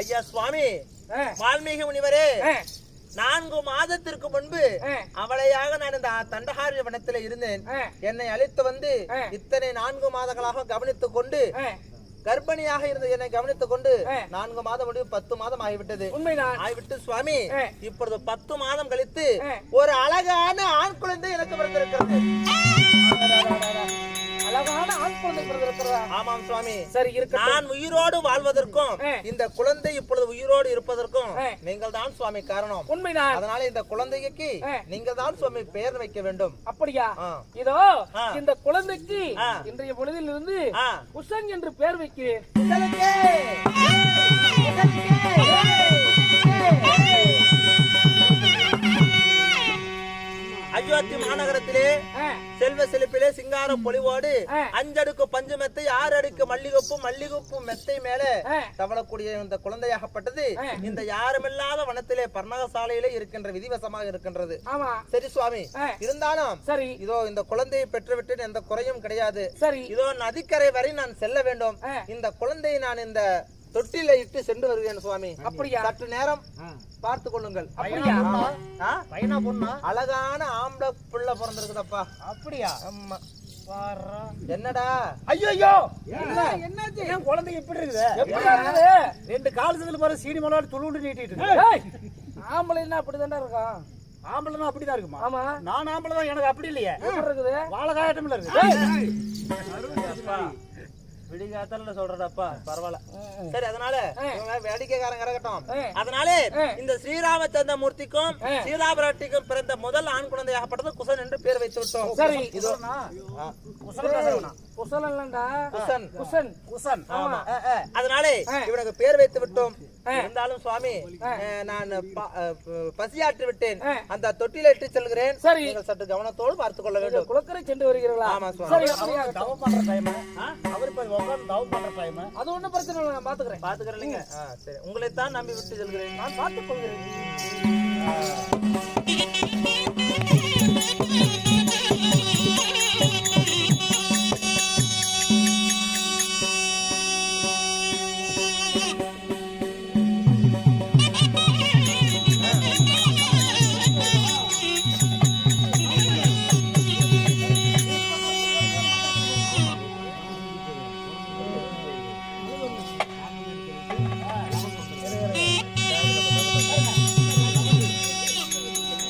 ஐயா சுவாமி வால்மீகி முனிவரே நான்கு மாதத்திற்கு முன்பு. அவளையாக நான் இந்த தண்டகாரிய வனத்தில் இருந்தேன். என்னை அழைத்து வந்து. இத்தனை நான்கு மாதங்களாக கவனித்துக் கொண்டு கர்ப்பிணியாக இருந்த என்னை கவனித்துக் கொண்டு. நான்கு மாதம் முடிவு பத்து மாதம் ஆகிவிட்டது ஆகிவிட்டு சுவாமி. இப்பொழுது பத்து மாதம் கழித்து. ஒரு அழகான ஆண் குழந்தை எனக்கு பிறந்திருக்கிறது அழகான ஆண் குழந்தை பிறந்திருக்கிறதா ஆமாம் சுவாமி சரி இருக்கட்டும் நான் உயிரோடு வாழ்வதற்கும். இந்த குழந்தை இப்பொழுது உயிரோடு இருப்பதற்கும். நீங்கள் தான் சுவாமி காரணம் உண்மைதான் அதனால இந்த குழந்தைக்கு. நீங்கள் தான் சுவாமி பெயர் வைக்க வேண்டும் அப்படியா. இதோ. இந்த குழந்தைக்கு. இன்றைய பொழுதில் இருந்து. குசன் என்று பெயர் வைக்கிறேன்! அயோத்தி மாநகரத்திலே செல்வ செழிப்பிலே சிங்கார பொலிவோடு. அஞ்சடுக்கு பஞ்சு மெத்தை ஆறு அடுக்கு மல்லிகைப்பூ மல்லிகைப்பூ மெத்தை மேல. தவளக்கூடிய இந்த குழந்தையாகப்பட்டது. இந்த யாருமில்லாத வனத்திலே பர்ணகசாலையிலே இருக்கின்ற விதிவசமாக இருக்கின்றது. சரி சுவாமி. இருந்தாலும் சரி. இதோ இந்த குழந்தையை பெற்றுவிட்டு எந்த குறையும் கிடையாது. சரி. இதோ நதிக்கரை வரை நான் செல்ல வேண்டும். இந்த குழந்தையை நான் இந்த தொட்டில இட்டு சென்று வருகிறேன் சுவாமி. அப்படியா? சற்று நேரம் பார்த்து கொள்ளுங்கள்? பையனா பொண்ணா? அழகான ஆம்பளை புள்ள பிறந்திருக்குதப்பா. அப்படியா? ஆமா. என்னடா? ஐயோ ஐயோ என்ன? என்னாச்சு என் குழந்தை எப்படி இருக்குது? எப்படி இருக்குது? ரெண்டு கால் சதுல பாரு சீனி மலோடு துளுண்டு நீட்டிட்டு இருக்கு. ஏய், ஆம்பளைன்னா அப்படிதான்டா இருக்கான். ஆம்பளைனா அப்படிதான் இருக்குமா? ஆமா. நான் ஆம்பளை தான் எனக்கு அப்படி இல்லையே. எப்படி இருக்குது? வாழ காயட்டமில்ல இருக்கு. விடிகாத்தால சொல்றடப்பா பரவாயில்ல. சரி அதனால வேடிக்கைக்காரங்க இறக்கட்டும் ஆ. அதனால. இந்த ஸ்ரீராமச்சந்திர மூர்த்திக்கும் ஆ. சீதாபிராட்டிக்கும் பிறந்த முதல் ஆண் குழந்தையாகப்பட்டது குசன் என்று பேர் வைத்து விட்டோம். சரி. இதோ. அதனாலே. இவனுக்கு பேர் வைத்து விட்டோம். இருந்தாலும் சுவாமி நான் பசியாற்றி விட்டேன். அந்த தொட்டில இட்டு செல்கிறேன். சரி. நீங்கள் சற்று கவனத்தோடு பார்த்துக் கொள்ள வேண்டும். குளக்கரை சென்று வருகிறீர்களா? ஆமா, சுவாமி. தவம் பண்ற டைம் அவர் போய் உட்கார்ந்து தவம் பண்ற டைம் அது ஒண்ணும் பிரச்சனை இல்லை நான் பாத்துக்கிறேன் பாத்துக்கிறேன் சரி. உங்களைத்தான் நம்பி விட்டு செல்கிறேன். நான் பார்த்துக் கொள்கிறேன்.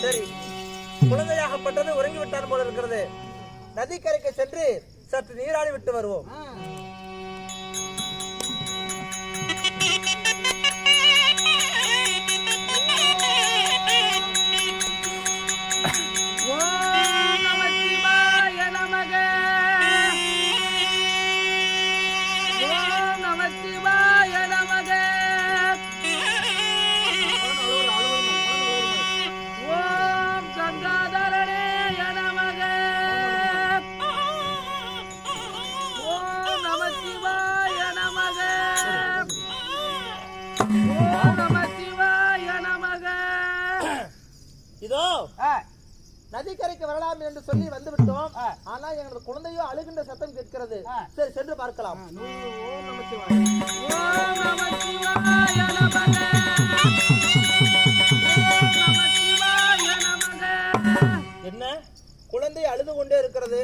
சரி குழந்தையாகப்பட்டது உறங்கி விட்டார் போல இருக்கிறது. நதிக்கரைக்கு சென்று சற்று நீராடி விட்டு வருவோம். இதோ நதிக்கரைக்கு வரலாம் என்று சொல்லி வந்து விட்டோம் ஆனா எங்களது குழந்தையோ அழுகின்ற சத்தம் கேட்கிறது. சரி சென்று பார்க்கலாம். ஓம் நம சிவாய நமக. அழுது கொண்டே இருக்கிறது.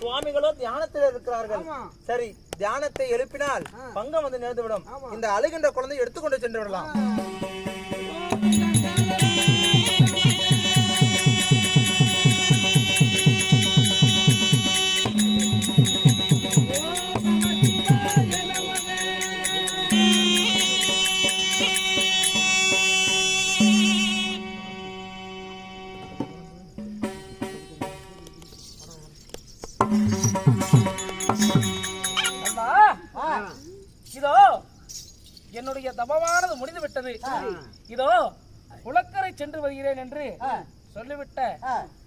சுவாமிகளோ தியானத்தில் இருக்கிறார்கள். சரி தியானத்தை எழுப்பினால் பங்கம் வந்து நேர்ந்துவிடும் இந்த அழுகின்ற குழந்தை எடுத்துக்கொண்டு சென்று விடலாம். என்னுடைய தபமானது முடிந்து விட்டது இதோ குளக்கரை சென்று வருகிறேன் என்று சொல்லிவிட்ட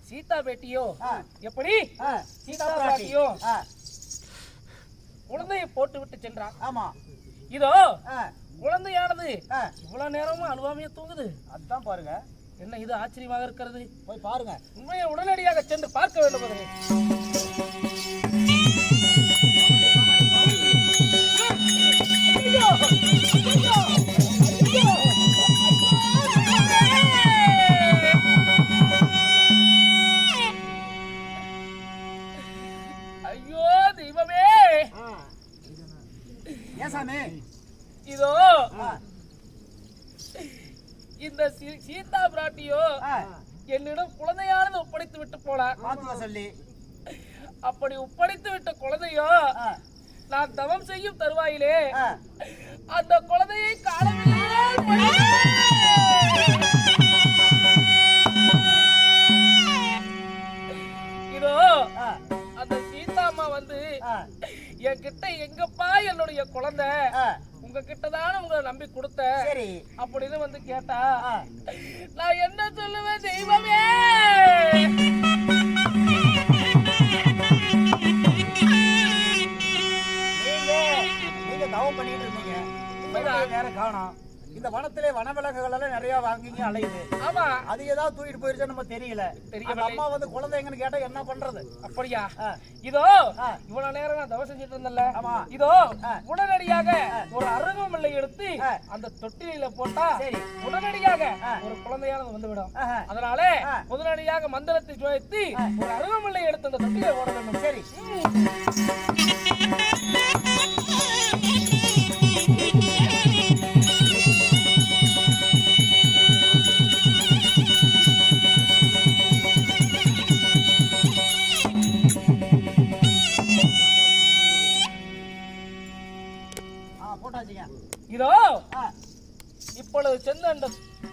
சீதா பேட்டியோ? எப்படி? சீதா பேட்டியோ? குழந்தையை போட்டு விட்டு சென்றான். ஆமா. இதோ குழந்தையானது இவ்வளவு நேரமும் அழுவாமைய தூங்குது. அதான் பாருங்க. என்ன இது ஆச்சரியமாக இருக்கிறது? போய் பாருங்க. உண்மையை உடனடியாக சென்று பார்க்க வேண்டும் மகனே சொல்லி. அப்படி ஒப்படைத்து விட்ட குழந்தையோ நான் தவம் செய்யும் தருவாயிலே அந்த குழந்தையை காணவில்லையே இதோ அந்த சீதாம்மா வந்து என்கிட்ட எங்கப்பா என்னுடைய குழந்தை? உங்ககிட்ட தானே உங்களை நம்பி கொடுத்த? சரி. அப்படின்னு வந்து கேட்டா நான் என்ன சொல்லுவேன் தெய்வமே? தவம் பண்ணிட்டு இருந்தீங்க குழந்தைய வேற காணோம் இந்த வனத்திலே வனவிலங்குகள் எல்லாம் நிறைய வாங்கிங்க அலையுது ஆமா அது ஏதாவது தூக்கிட்டு போயிருச்சா நம்ம தெரியல. அந்த அம்மா வந்து குழந்தை எங்கன்னு கேட்டா என்ன பண்றது அப்படியா இதோ. இவ்வளவு நேரம் நான் தவம் செஞ்சுட்டு இருந்தேன்ல ஆமா. இதோ. உடனடியாக ஒரு அருகமல்லை எடுத்து. அந்த தொட்டில போட்டா. உடனடியாக. ஒரு குழந்தையானது வந்துவிடும் ஆஹா, அதனால. உடனடியாக மந்திரத்தை சுவைத்து ஒரு அருகமல்லை எடுத்து அந்த தொட்டில ஓட வேண்டும் சரி போட்டாச்சுங்க. இதோ இப்பொழுது சென்று அந்த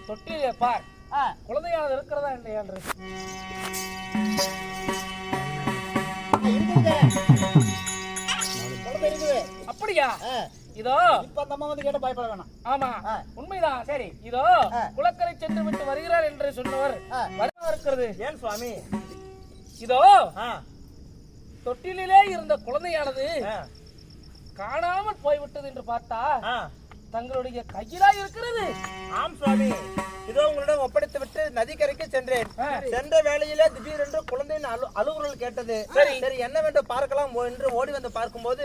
தொட்டிலே பார். குழந்தையானது இருக்கிறதா இல்லையா என்று. குழந்தை இருக்குது. அப்படியா? இதோ. இப்ப அந்த அம்மா வந்து கேட்ட பயப்பட வேணாம். ஆமா. உண்மைதான். சரி இதோ. குளக்கரை சென்று விட்டு வருகிறார் என்று சொன்னவர். வரவா இருக்கிறது. ஏன் சுவாமி? இதோ தொட்டிலே இருந்த குழந்தையானது காணாமல் போய்விட்டது என்று பார்த்தா. தங்களுடைய கையிலா இருக்கிறது ஆம் சுவாமி இதோ உங்களிடம் ஒப்படைத்து விட்டு நதிக்கரைக்கு சென்றேன். சென்ற வேளையிலே திடீரென்று குழந்தையின் அழு அழுகுரல் கேட்டது சரி. சரி என்னவென்று பார்க்கலாம் என்று ஓடி வந்து பார்க்கும்போது.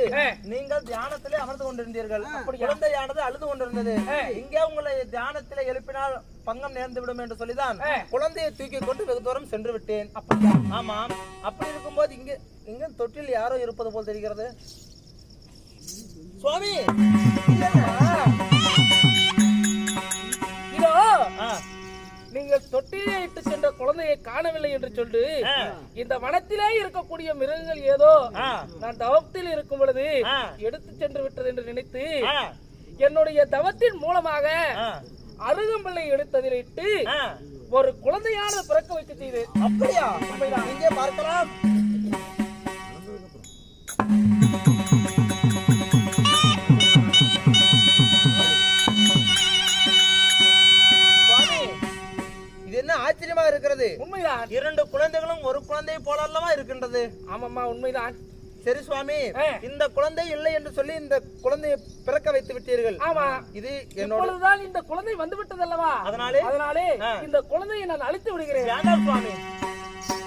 நீங்கள் தியானத்திலே அமர்ந்து கொண்டிருந்தீர்கள் அப்படியா? குழந்தையானது அழுது கொண்டிருந்தது. இங்கே உங்களை தியானத்திலே எழுப்பினால் பங்கம் நேர்ந்து விடும் என்று சொல்லிதான். குழந்தையை தூக்கி கொண்டு வெகு தூரம் சென்று விட்டேன் அப்படியா ஆமாம் அப்படி இருக்கும்போது இங்க இங்க தொட்டில் யாரோ இருப்பது போல் தெரிகிறது சுவாமி? இதோ நீங்கள் தொட்டிலே இட்டு சென்ற குழந்தையை காணவில்லை என்று சொல்லி. இந்த வனத்திலே இருக்கக்கூடிய மிருகங்கள் ஏதோ நான் தவத்தில் இருக்கும் பொழுது. எடுத்து சென்று விட்டது என்று நினைத்து என்னுடைய தவத்தின் மூலமாக அருகம்பிள்ளை எடுத்ததில் இட்டு. ஒரு குழந்தையானது பிறக்க வைக்க செய்து அப்படியா இங்கே பார்க்கலாம் என்ன ஆச்சரியமா இருக்கிறது? உண்மைதான். இரண்டு குழந்தைகளும் ஒரு குழந்தை போல அல்லவா இருக்கின்றது? ஆமாம்மா உண்மைதான். சரி சுவாமி. இந்த குழந்தை இல்லை என்று சொல்லி இந்த குழந்தையை பிறக்க வைத்து விட்டீர்கள். ஆமா. இது என்னோட இந்த குழந்தை வந்து விட்டது அல்லவா அதனாலே அதனாலே. இந்த குழந்தையை நான் அழித்து விடுகிறேன். வேண்டாம் சுவாமி.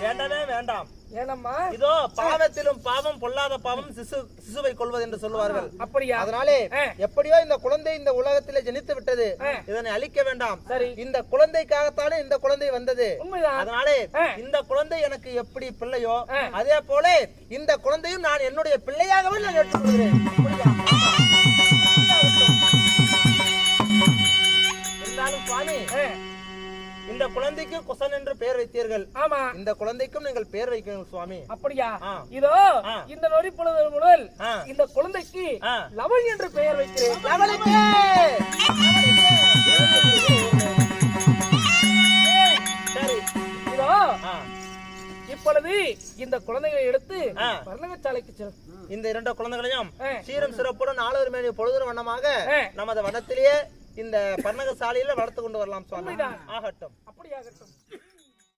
வேண்டவே வேண்டாம். ஏனம்மா? இதோ பாவத்திலும் பாவம் பொல்லாத பாவம் சிசு சிசுவை கொள்வது என்று சொல்லுவார்கள். அப்படியா? அதனாலே. எப்படியோ இந்த குழந்தை இந்த உலகத்திலே ஜனித்து விட்டது. இதனை அழிக்க வேண்டாம். சரி. இந்த குழந்தைக்காகத்தானே இந்த குழந்தை வந்தது. அதனாலே. இந்த குழந்தை எனக்கு எப்படி பிள்ளையோ. அதே போல இந்த குழந்தையும் நான் என்னுடைய பிள்ளையாகவே நான் ஏற்றுக்கொள்கிறேன். குழந்தைக்கு குசன் என்று பெயர் வைத்தீர்கள் ஆமா இந்த குழந்தைக்கும் நீங்கள் பெயர் வைக்கணும் சுவாமி அப்படியா. இதோ. இந்த நொடி பொழுது முதல். இந்த குழந்தைக்கு ஆ. லவன் என்று பெயர் வைக்கிறேன்! சரி இதோ. இப்பொழுது இந்த குழந்தைகளை எடுத்து ஆ. பர்ணகச்சாலைக்கு செல் இந்த இரண்டு குழந்தைகளையும். சீரம் சிறப்புடன் நாலொரு மேனி பொழுதுற வண்ணமாக. நமது வனத்திலேயே இந்த பர்ணக சாலையில வளர்த்து கொண்டு வரலாம் சுவாமி. ஆகட்டும். அப்படியாகட்டும்.